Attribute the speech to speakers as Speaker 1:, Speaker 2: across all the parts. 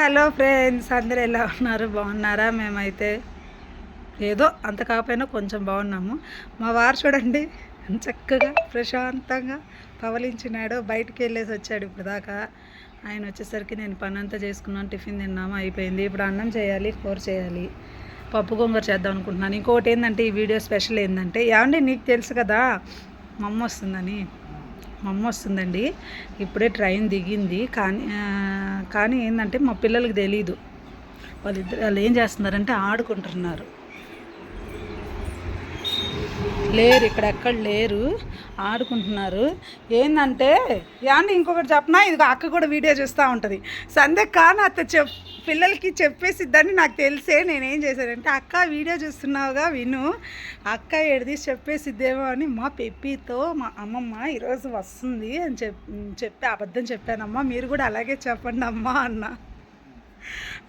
Speaker 1: Hello friends అందరు ఎలా ఉన్నారు? బాగున్నారా? మేమైతే ఏదో అంత కాకపోయినా కొంచెం బాగున్నాము. మా వారు చూడండి చక్కగా ప్రశాంతంగా పవలించినాడు బయటికి వెళ్ళేసి వచ్చాడు ఇప్పుడు దాకా ఆయన వచ్చేసరికి నేను పని అంతా చేసుకున్నాను టిఫిన్ తిన్నాము అయిపోయింది. ఇప్పుడు అన్నం చేయాలి కూర చేయాలి పప్పు గోంగూర చేద్దాం అనుకుంటున్నాను. ఇంకోటి ఏంటంటే ఈ వీడియో స్పెషల్ ఏంటంటే ఏమండి నీకు తెలుసు కదా మా అమ్మ వస్తుందని. అమ్మ వస్తుందండి. ఇప్పుడే ట్రైన్ దిగింది. కానీ కానీ ఏంటంటే మా పిల్లలకి తెలీదు. వాళ్ళిద్దరు వాళ్ళు ఏం చేస్తున్నారంటే ఆడుకుంటున్నారు. లేరు ఇక్కడ ఎక్కడ లేరు. ఆడుకుంటున్నారు. ఏంటంటే ఏమన్నా ఇంకొకటి చెప్పనా? ఇది అక్క కూడా వీడియో చూస్తూ ఉంటుంది. సందే కానీ అత్త చెప్ పిల్లలకి చెప్పేసిద్దని నాకు తెలిసే నేనేం చేశానంటే అక్క వీడియో చూస్తున్నావుగా విను. అక్క ఎడదీసి చెప్పేసిద్దేమో అని మా పెప్పితో మా అమ్మమ్మ ఈరోజు వస్తుంది అని చెప్ చెప్పి అబద్ధం చెప్పానమ్మా మీరు కూడా అలాగే చెప్పండి అమ్మా అన్న.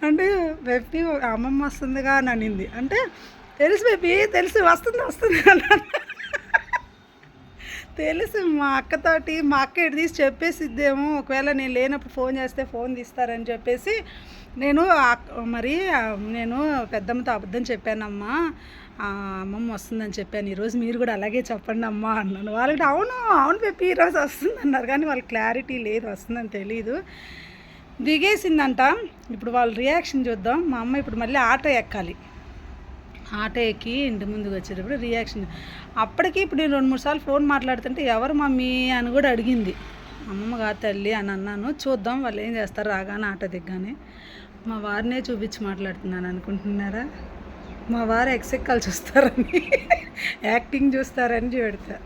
Speaker 1: అంటే పెప్పి అమ్మమ్మ వస్తుందిగా అని అనింది. అంటే తెలుసు బేబీ తెలుసు వస్తుంది వస్తుంది అన్న. తెలుసు మా అక్కతోటి మా అక్క ఇటు తీసి చెప్పేసిద్దేమో ఒకవేళ నేను లేనప్పుడు ఫోన్ చేస్తే ఫోన్ తీస్తారని చెప్పేసి నేను మరి నేను పెద్దమ్మతో అబద్ధం చెప్పానమ్మా. అమ్మమ్మ వస్తుందని చెప్పాను. ఈరోజు మీరు కూడా అలాగే చెప్పండి అమ్మా అన్నాను. వాళ్ళకి అవును అవును పెప్పి ఈరోజు వస్తుంది అన్నారు. కానీ వాళ్ళకి క్లారిటీ లేదు వస్తుందని తెలీదు. దిగేసిందంట. ఇప్పుడు వాళ్ళ రియాక్షన్ చూద్దాం. మా అమ్మ ఇప్పుడు మళ్ళీ ఆటో ఎక్కాలి. ఆటో ఎక్కి ఇంటి ముందుకు వచ్చేటప్పుడు రియాక్షన్ అప్పటికి ఇప్పుడు నేను రెండు మూడు సార్లు ఫోన్ మాట్లాడుతుంటే ఎవరు మమ్మీ అని కూడా అడిగింది. అమ్మమ్మ కాదు తల్లి అని అన్నాను. చూద్దాం వాళ్ళు ఏం చేస్తారు రాగానే ఆటో దిగ్గానే. మా వారినే చూపించి మాట్లాడుతున్నాను అనుకుంటున్నారా? మా వారు ఎక్సెక్కలు చూస్తారని యాక్టింగ్ చూస్తారని చూడతా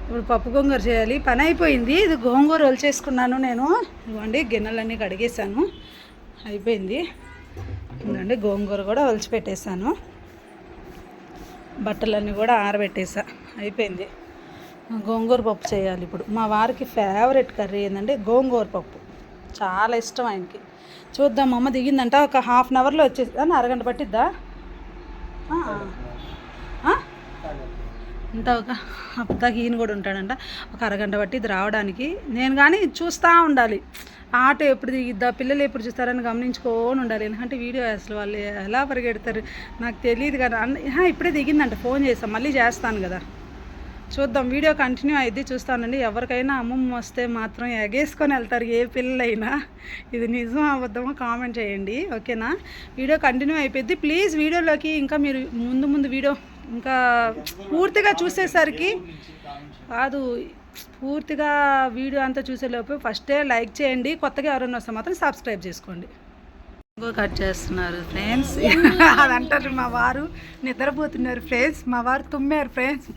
Speaker 1: ఇప్పుడు పప్పు గోంగూర చేయాలి పని అయిపోయింది. ఇది గోంగూర ఒలిచేసుకున్నాను నేను. ఇవ్వండి గిన్నెలన్నీ కడిగేసాను అయిపోయింది. ఇదండి గోంగూర కూడా ఒలిచి పెట్టేశాను బట్టలన్నీ కూడా ఆరబెట్టేసా అయిపోయింది. గోంగూర పప్పు చేయాలి ఇప్పుడు. మా వారికి ఫేవరెట్ కర్రీ ఏంటంటే గోంగూర పప్పు. చాలా ఇష్టం ఆయనకి. చూద్దాం అమ్మ దిగిందంట ఒక హాఫ్ అన్ అవర్లో వచ్చేసి అని అరగంట పట్టిద్దా? ఇంత ఒక అప్పటిదాకా ఈయన కూడా ఉంటాడంట ఒక అరగంట బట్టి ఇది రావడానికి. నేను కానీ చూస్తూ ఉండాలి. ఆటో ఎప్పుడు దిగిద్దా పిల్లలు ఎప్పుడు చూస్తారని గమనించుకొని ఉండాలి. ఎందుకంటే వీడియో అసలు వాళ్ళు ఎలా పరిగెడతారు నాకు తెలియదు కదా. అన్న ఇప్పుడే దిగిందంట ఫోన్ చేస్తాను మళ్ళీ చేస్తాను కదా. చూద్దాం వీడియో కంటిన్యూ అయింది చూస్తానండి. ఎవరికైనా అమ్మమ్మ వస్తే మాత్రం ఎగేసుకొని వెళ్తారు ఏ పిల్లలైనా. ఇది నిజం అబద్ధమో కామెంట్ చేయండి ఓకేనా? వీడియో కంటిన్యూ అయిపోద్ది ప్లీజ్ వీడియోలోకి ఇంకా మీరు ముందు ముందు వీడియో ఇంకా పూర్తిగా చూసేసరికి కాదు పూర్తిగా వీడియో అంతా చూసేలోపు ఫస్టే లైక్ చేయండి. కొత్తగా ఎవరైనా వస్తే మాత్రం సబ్స్క్రైబ్ చేసుకోండి. కట్ చేస్తున్నారు ఫ్రెండ్స్. అది అంటారు మా వారు. నిద్రపోతున్నారు ఫ్రెండ్స్. మా వారు తుమ్మారు ఫ్రెండ్స్.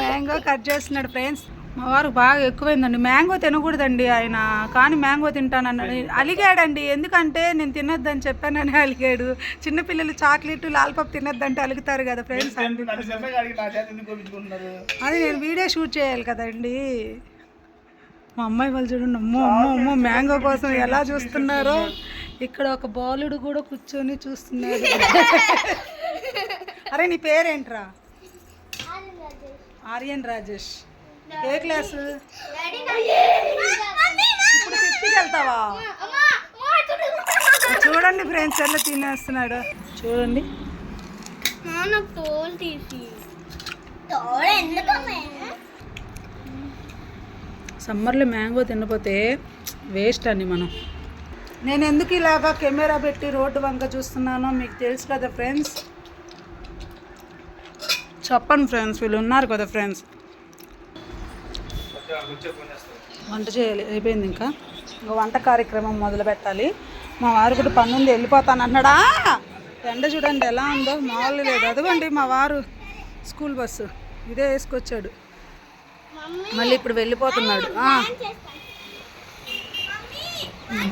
Speaker 1: మ్యాంగో కట్ చేస్తున్నాడు ఫ్రెండ్స్. మా వారు బాగా ఎక్కువైందండి. మ్యాంగో తినకూడదండి ఆయన. కానీ మ్యాంగో తింటానన్నాడు. అలిగాడండి. ఎందుకంటే నేను తినొద్దని చెప్పానని అలిగాడు. చిన్నపిల్లలు చాక్లెట్ లాల్పాప్ తినొద్దంటే అలుగుతారు కదా ఫ్రెండ్స్. అది నేను వీడియో షూట్ చేయాలి కదండి. మా అమ్మాయి వాళ్ళు చూడండి అమ్మో అమ్మో అమ్మో మ్యాంగో కోసం ఎలా చూస్తున్నారో. ఇక్కడ ఒక బాలుడు కూడా కూర్చొని చూస్తున్నాడు అరే నీ పేరేంట్రా? ఆర్యన్ రాజేష్. ఏ క్లాసు? ఇప్పుడు ఫిఫ్త్కి వెళ్తావా? చూడండి ఫ్రెండ్స్ ఎలా తినేస్తున్నాడు. చూడండి.
Speaker 2: తోలు తీసి. తోలు ఎందుకమ్మే?
Speaker 1: సమ్మర్లో మ్యాంగో తినపోతే వేస్ట్ అండి మనం. నేను ఎందుకు ఇలాగా కెమెరా పెట్టి రోడ్డు వంక చూస్తున్నానో మీకు తెలుసు కదా ఫ్రెండ్స్. చెప్పండి ఫ్రెండ్స్ వీళ్ళు ఉన్నారు కదా ఫ్రెండ్స్. వంట చేయాలి అయిపోయింది ఇంకా. ఇంకా వంట కార్యక్రమం మొదలు పెట్టాలి. మా వారు కూడా పని ఉంది వెళ్ళిపోతాను అన్నాడా? ఎండ చూడండి ఎలా ఉందో మామూలు లేదు. అదిగోండి మా వారు స్కూల్ బస్సు ఇదే వేసుకొచ్చాడు. మళ్ళీ ఇప్పుడు వెళ్ళిపోతున్నాడు.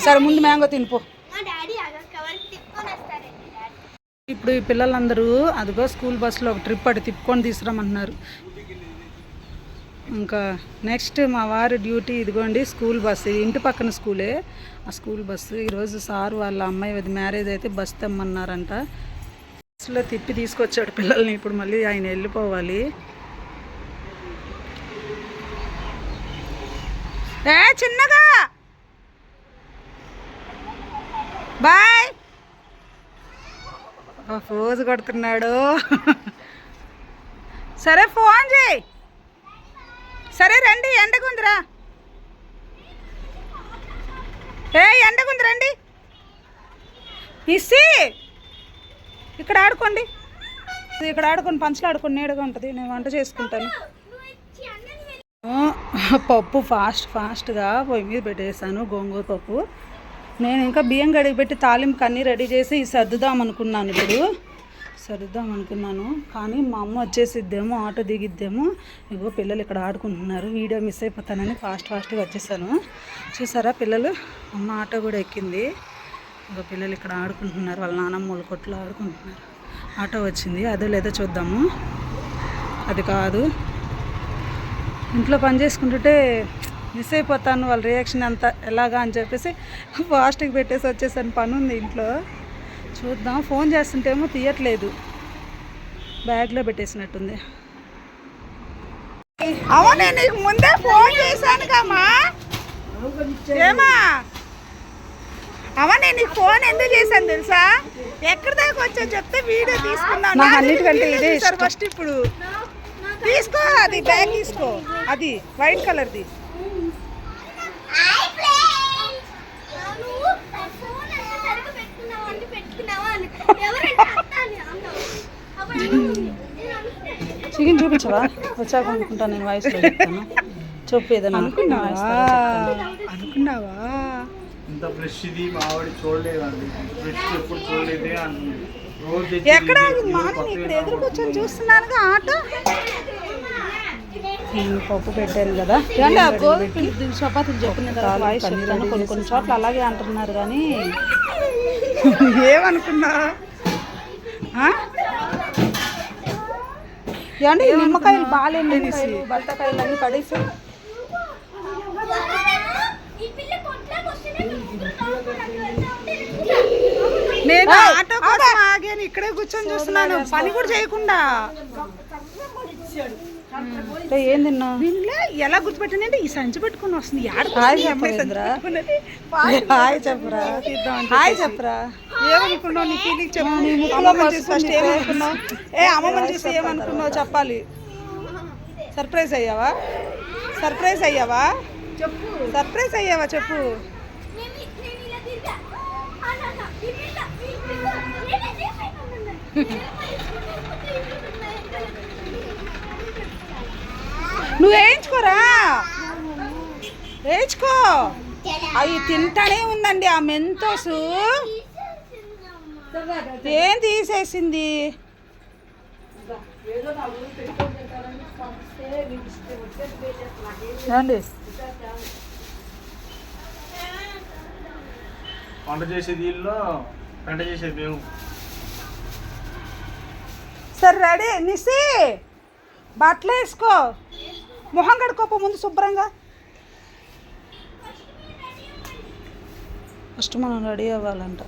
Speaker 1: సరే ముందు మ్యాంగో తినిపో ఇప్పుడు ఈ పిల్లలందరూ అదిగో స్కూల్ బస్సులో ఒక ట్రిప్ అటు తిప్పుకొని తీసుకురమ్మంటున్నారు. ఇంకా నెక్స్ట్ మా వారి డ్యూటీ ఇదిగోండి స్కూల్ బస్సు ఇది ఇంటి పక్కన స్కూలే. ఆ స్కూల్ బస్సు ఈరోజు సార్ వాళ్ళ అమ్మాయి అది మ్యారేజ్ అయితే బస్ తెమ్మన్నారంట. బస్సులో తిప్పి తీసుకొచ్చాడు పిల్లల్ని. ఇప్పుడు మళ్ళీ ఆయన వెళ్ళిపోవాలి. ఏ చిన్నగా. బాయ్. ఫోజు కొడుతున్నాడు. సరే ఫోన్ చేయి. సరే రండి ఎండగుందిరా. ఏ ఎండగుంది రండి. ఇసి ఇక్కడ ఆడుకోండి. ఇక్కడ ఆడుకొని పంచలు ఆడుకొని నీడగా ఉంటుంది. నేను వంట చేసుకుంటాను. పప్పు ఫాస్ట్ ఫాస్ట్గా పొయ్యి మీద పెట్టేసాను గోంగూర పప్పు. నేను ఇంకా బియ్యం గడిగి పెట్టి తాలింపుకి అన్నీ రెడీ చేసి సర్దుదాం అనుకున్నాను ఇప్పుడు. సర్దుదాం అనుకున్నాను కానీ మా అమ్మ వచ్చేసిద్దేమో ఆటో దిగిద్దేమో. ఇగో పిల్లలు ఇక్కడ ఆడుకుంటున్నారు వీడియో మిస్ అయిపోతానని ఫాస్ట్ ఫాస్ట్గా వచ్చేసాను. చూసారా పిల్లలు? అమ్మ ఆటో కూడా ఎక్కింది. ఇగో పిల్లలు ఇక్కడ ఆడుకుంటున్నారు వాళ్ళ నానమ్మ కొట్లు కొట్లో ఆడుకుంటున్నారు. ఆటో వచ్చింది అదో లేదో చూద్దాము. అది కాదు. ఇంట్లో పని చేసుకుంటుంటే మిస్ అయిపోతాను వాళ్ళ రియాక్షన్ అంతా ఎలాగా అని చెప్పేసి ఫాస్ట్గా పెట్టేసి వచ్చేసాను పని ఉంది ఇంట్లో. చూద్దాం ఫోన్ చేస్తుంటేమో తీయట్లేదు. బ్యాగ్లో పెట్టేసినట్టుంది. అవునే నీకు ముందే ఫోన్ చేశాను కమ్మా ఏమా? అవ్వ నేను నీకు ఫోన్ ఎందుకు చేశాను తెలుసా? ఎక్కడి దాకా వచ్చా చెప్తే వీడియో తీసుకున్నాను అన్నిటికంటే ఇదే ఫస్ట్ ఇప్పుడు. తీసుకో అది బ్యాగ్ తీసుకో. అది వైట్ కలర్ది. చికెన్ చూపించవా? వచ్చాక అనుకుంటా నేను వాయిస్లో చెప్తాను. చెప్పు ఏదైనా. అనుకున్నావా? అనుకున్నావా?
Speaker 3: ఇంత ఫ్రెష్ ఇది మా ఆవిడ చూడలేదండి. ఫ్రెష్ ఎప్పుడు చూడలేదే అని. రోజు తెచ్చి
Speaker 1: ఎక్కడ
Speaker 3: ఇది
Speaker 1: ఆగింది? మా
Speaker 3: పక్కనే
Speaker 1: ఇక్కడ ఎదురు కూర్చొని
Speaker 3: కనబడుతుంది.
Speaker 1: చూస్తున్నానుగా ఆటో. నేను పప్పు పెట్టాను కదా. చపాతీలు చెప్పిన తర్వాత వాయిస్ చెప్తాను కొన్ని కొన్ని చోట్ల అలాగే అంటున్నారు కానీ ఏమనుకున్నా? ఏమండి నిమ్మకాయలు బాగాలేండి బత్తాకాయలు అన్ని పడేసి. నేను ఆటో కోసం ఆగాను ఇక్కడే కూర్చొని చూస్తున్నాను. పని కూడా చేయకుండా. ఏం తిన్నా దీనిలో ఎలా గుర్తుపెట్టింది అంటే ఈ సంచి పెట్టుకుని వస్తుంది. హాయ్ చెప్పరా? హాయ్ చెప్పరా? హాయ్ చెప్పరా? ఏమనుకున్నావు? నీ ఫీలింగ్ చెప్పు. ఫస్ట్ ఏమనుకున్నావు? ఏ అమ్మమ్మని చూసి ఏమనుకున్నావు? చెప్పాలి. సర్ప్రైజ్ అయ్యావా? సర్ప్రైజ్ అయ్యావా? చెప్పు. సర్ప్రైజ్ అయ్యావా? చెప్పు
Speaker 2: నేను నేను ఇలా తిరిగా అన్న అన్న ఈ పిల్ల ఈ పిల్ల నేనే
Speaker 1: నువ్వు వేయించుకోరా. వేయించుకో. అవి తింటానే ఉందండి ఆ మెంతోసు. ఏం తీసేసింది?
Speaker 3: వంట చేసేది వీళ్ళు చేసేది మేము.
Speaker 1: సరే రెడీ నిసి బట్టలు వేసుకో మొహం కడుకోపో ముందు శుభ్రంగా. ఫస్ట్ మనం రెడీ అవ్వాలంట.